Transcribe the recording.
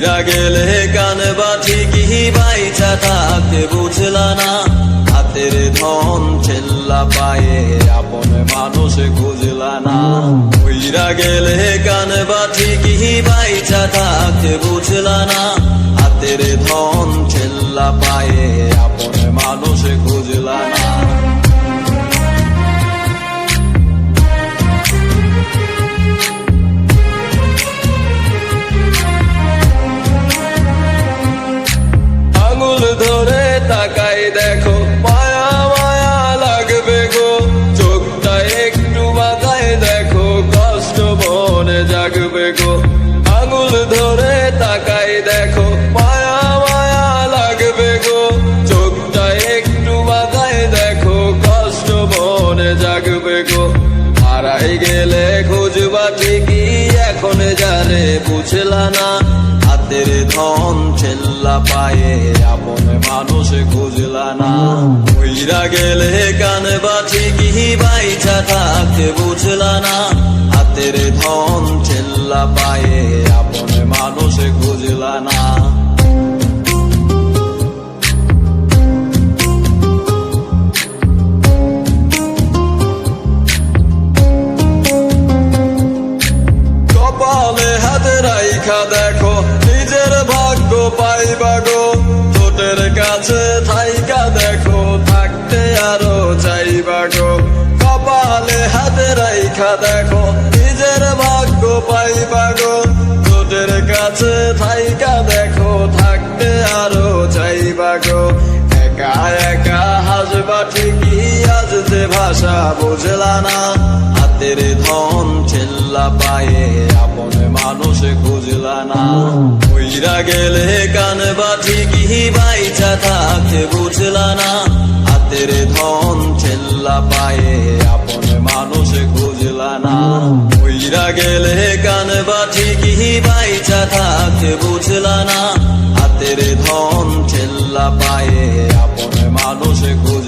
গেলে কান বা ঠিকই বাইচা থাকতে বুঝলা না। হাতের ধন ছেল্লা পায়ে আপন মানুষ খুঁজলা না। উইরা গেলে কান বা ঠিকই বাইচা থাকতে বুঝলা না। হাতের ধন ছেল্লা পায়ে আপন মানুষ খুঁজলা গো, চোখটা একটু বাঁকায় দেখো, কষ্ট মনে জাগবে গো। হারাই গেলে খুঁজবা ঠিকই, এখন জানে বুঝলা না। হাতের ধন ছেল্লা পায়ে আপন মানুষ খুঁজলা না। উইরা গেলে কান ঠিকই বাইচা বুঝলা না। হাতের ধন পায়ে আপন মানুষ খুঁজলা না। রাইখা দেখো, নিজের ভাগ্য পাইবা গো। ঠোঁটের কাছে থাইকা দেখো, থাকতে আরও চাইবা গো। কপালে হাতে রাইখা দেখো, নিজের ভাগ্য পাইবা গো। ঠোঁটের কাছে থাইকা দেখো, থাকতে আরও চাইবা গো। একা একা হাসবা ঠিকই, আজ যে ভাষা বুঝলা না। হাতের ধন ছেল্লা পায়ে আপন মানুষ খুঁজলা না। উইরা গেলে কান বা ঠিকই বাইচা থাকতে বুঝলা না। হাতের ধন ছেল্লা পায়ে আপন মানুষ খুঁজলা না। উইরা গেলে কান বা ঠিকই বাইচা থাকতে বুঝলা না। হাতের ধন ছেল্লা পায়ে আপন মানুষ খুঁজলা